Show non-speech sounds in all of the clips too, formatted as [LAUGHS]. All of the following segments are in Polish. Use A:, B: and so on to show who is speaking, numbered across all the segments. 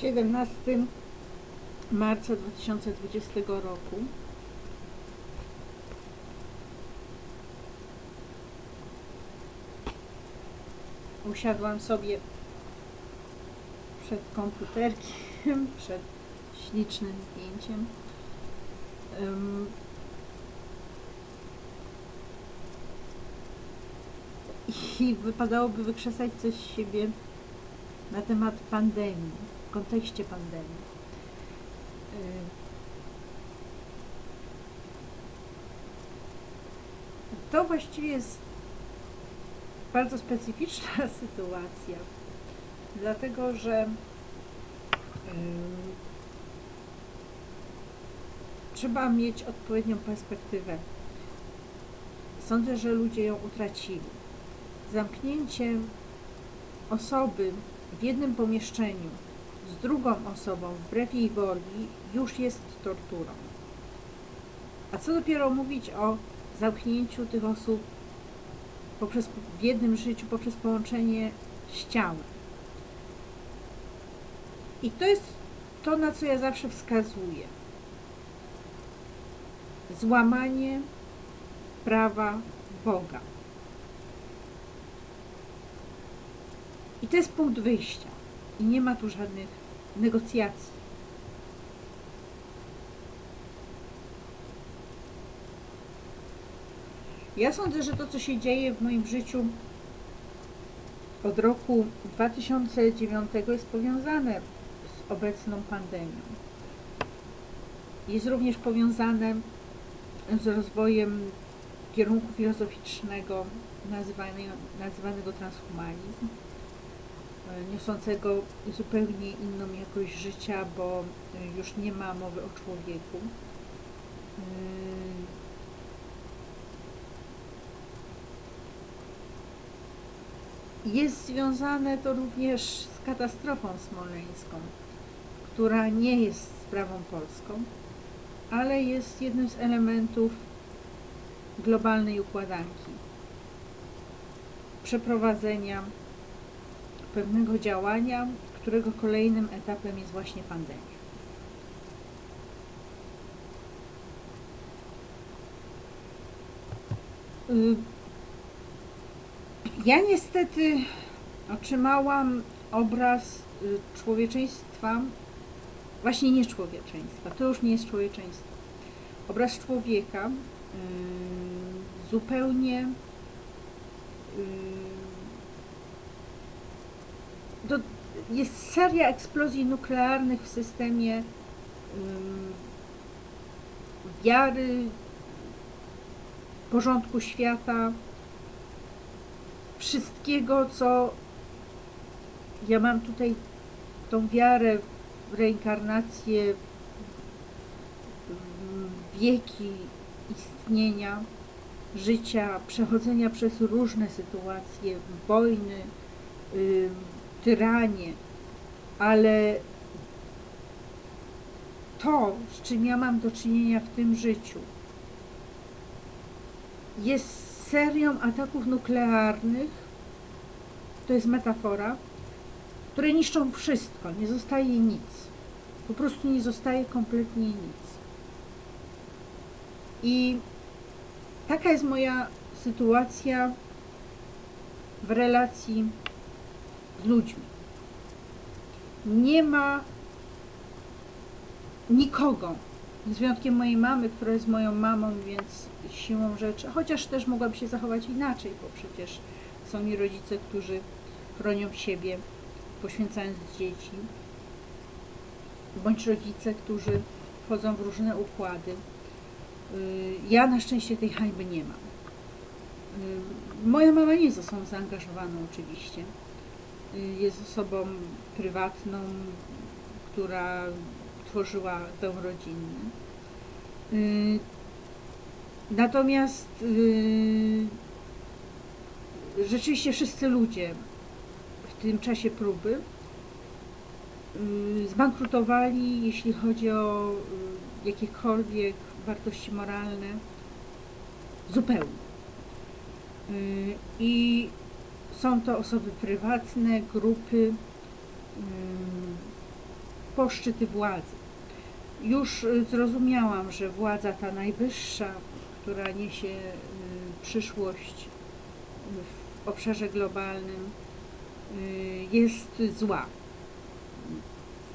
A: 17 marca 2020 roku. Usiadłam sobie przed komputerkiem, [LAUGHS] przed ślicznym zdjęciem. Ym, I wypadałoby wykrzesać coś z siebie na temat pandemii, kontekście pandemii. Y, To właściwie jest bardzo specyficzna [LAUGHS] sytuacja, dlatego że y, trzeba mieć odpowiednią perspektywę. Sądzę, że ludzie ją utracili. Zamknięcie osoby w jednym pomieszczeniu z drugą osobą wbrew jej woli już jest torturą. A co dopiero mówić o zamknięciu tych osób poprzez, w jednym życiu poprzez połączenie z ciałem. I to jest to, na co ja zawsze wskazuję. Złamanie prawa Boga. I to jest punkt wyjścia. I nie ma tu żadnych negocjacji. Ja sądzę, że to, co się dzieje w moim życiu od roku 2009 jest powiązane z obecną pandemią. Jest również powiązane z rozwojem kierunku filozoficznego nazywanego, nazywanego transhumanizm, niosącego zupełnie inną jakość życia, bo już nie ma mowy o człowieku. Jest związane to również z katastrofą smoleńską, która nie jest sprawą polską, ale jest jednym z elementów globalnej układanki. Przeprowadzenia pewnego działania, którego kolejnym etapem jest właśnie pandemia. Y, Ja niestety otrzymałam obraz y, człowieczeństwa, właśnie nie człowieczeństwa, to już nie jest człowieczeństwo. Obraz człowieka y, zupełnie y, to jest seria eksplozji nuklearnych w systemie ym, wiary, porządku świata, wszystkiego, co ja mam tutaj tą wiarę w reinkarnację, wieki istnienia, życia, przechodzenia przez różne sytuacje, wojny, tyranie, ale to, z czym ja mam do czynienia w tym życiu, jest serią ataków nuklearnych, to jest metafora, które niszczą wszystko, nie zostaje nic. Po prostu nie zostaje kompletnie nic. I taka jest moja sytuacja w relacji z ludźmi. Nie ma nikogo, z wyjątkiem mojej mamy, która jest moją mamą, więc siłą rzeczy, chociaż też mogłabym się zachować inaczej, bo przecież są mi rodzice, którzy chronią siebie, poświęcając dzieci, bądź rodzice, którzy wchodzą w różne układy. Y, Ja na szczęście tej hańby nie mam. Y, Moja mama nie jest osobą zaangażowaną oczywiście. Jest osobą prywatną, która tworzyła dom rodzinny. Natomiast y, rzeczywiście wszyscy ludzie w tym czasie próby y, zbankrutowali, jeśli chodzi o y, jakiekolwiek wartości moralne, zupełnie. I są to osoby prywatne, grupy, y, po szczyty władzy. Już y, zrozumiałam, że władza ta najwyższa, która niesie y, przyszłość w obszarze globalnym, y, jest zła.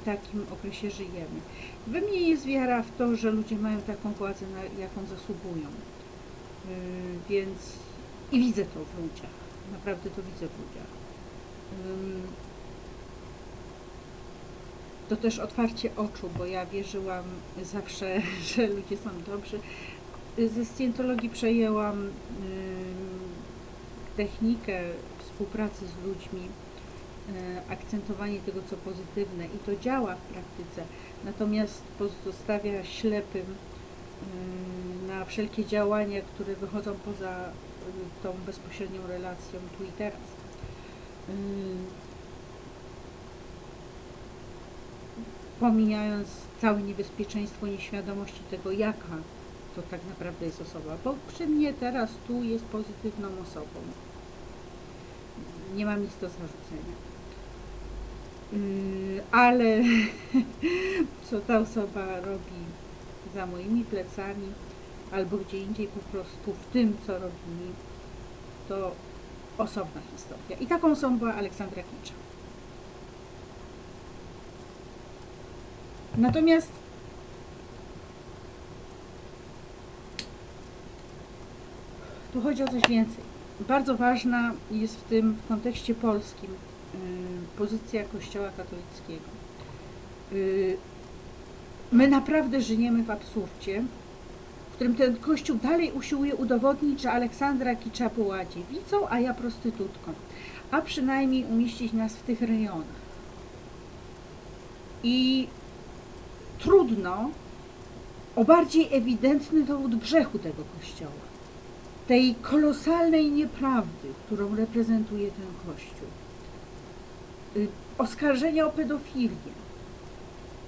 A: W takim okresie żyjemy. We mnie jest wiara w to, że ludzie mają taką władzę, jaką zasługują. Więc i widzę to w ludziach. Naprawdę to widzę w ludziach. To też otwarcie oczu, bo ja wierzyłam zawsze, [LAUGHS] że ludzie są dobrzy. Ze scjentologii przejęłam technikę współpracy z ludźmi, y, akcentowanie tego, co pozytywne i to działa w praktyce, natomiast pozostawia ślepym na wszelkie działania, które wychodzą poza tą bezpośrednią relacją tu i teraz. Y, Pomijając całe niebezpieczeństwo nieświadomości tego, jaka to tak naprawdę jest osoba, bo przy mnie teraz tu jest pozytywną osobą. Nie mam nic do zarzucenia. Yy, ale [LAUGHS] co ta osoba robi za moimi plecami albo gdzie indziej po prostu w tym, co robi mi, to osobna historia. I taką osobą była Aleksandra Kicza. Natomiast tu chodzi o coś więcej. Bardzo ważna jest w tym w kontekście polskim y, pozycja Kościoła katolickiego. Y, My naprawdę żyjemy w absurdzie, którym ten Kościół dalej usiłuje udowodnić, że Aleksandra Kicza była dziewicą, a ja prostytutką, a przynajmniej umieścić nas w tych rejonach. I trudno o bardziej ewidentny dowód grzechu tego kościoła, tej kolosalnej nieprawdy, którą reprezentuje ten kościół, Y, oskarżenia o pedofilię.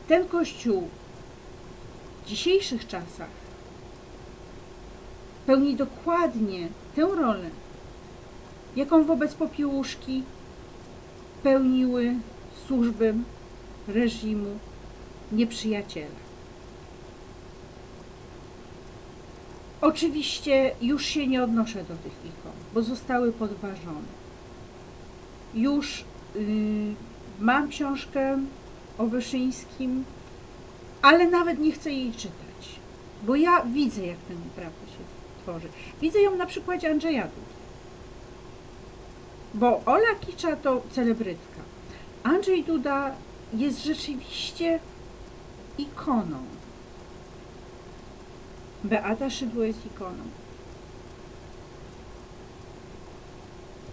A: Ten kościół w dzisiejszych czasach pełni dokładnie tę rolę, jaką wobec popiełuszki pełniły służby reżimu nieprzyjaciela. Oczywiście już się nie odnoszę do tych ikon, bo zostały podważone. Już yy, mam książkę o Wyszyńskim, ale nawet nie chcę jej czytać, bo ja widzę, jak ten nieprawda się tworzy. Widzę ją na przykładzie Andrzeja Dudy. Bo Ola Kicza to celebrytka. Andrzej Duda jest rzeczywiście ikoną. Beata Szydło jest ikoną.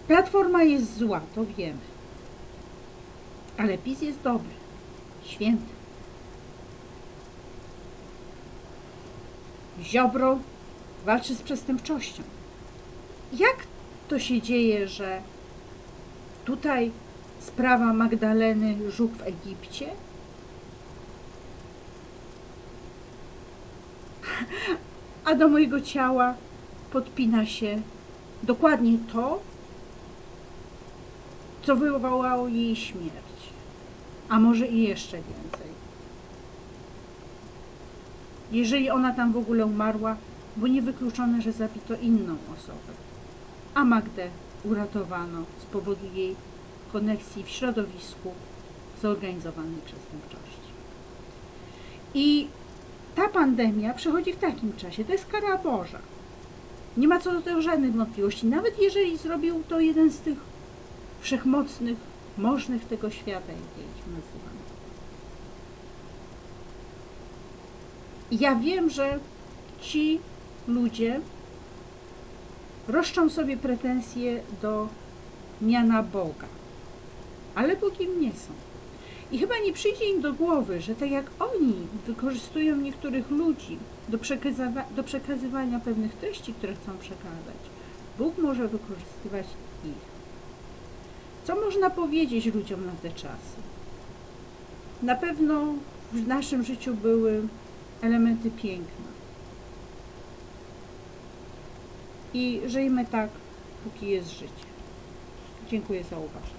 A: Platforma jest zła, to wiemy. Ale PiS jest dobry, święty. Ziobro walczy z przestępczością. Jak to się dzieje, że tutaj sprawa Magdaleny Żuk w Egipcie a do mojego ciała podpina się dokładnie to, co wywołało jej śmierć, a może i jeszcze więcej. Jeżeli ona tam w ogóle umarła, bo niewykluczone, że zabito inną osobę, a Magdę uratowano z powodu jej koneksji w środowisku zorganizowanej przestępczości. I ta pandemia przechodzi w takim czasie. To jest kara Boża. Nie ma co do tego żadnych wątpliwości. Nawet jeżeli zrobił to jeden z tych wszechmocnych, możnych tego świata, jak ja ich nazywam. Ja wiem, że ci ludzie roszczą sobie pretensje do miana Boga, ale Bogiem nie są. I chyba nie przyjdzie im do głowy, że tak jak oni wykorzystują niektórych ludzi do, przekazywa- do przekazywania pewnych treści, które chcą przekazać, Bóg może wykorzystywać ich. Co można powiedzieć ludziom na te czasy? Na pewno w naszym życiu były elementy piękna. I żyjmy tak, póki jest życie. Dziękuję za uwagę.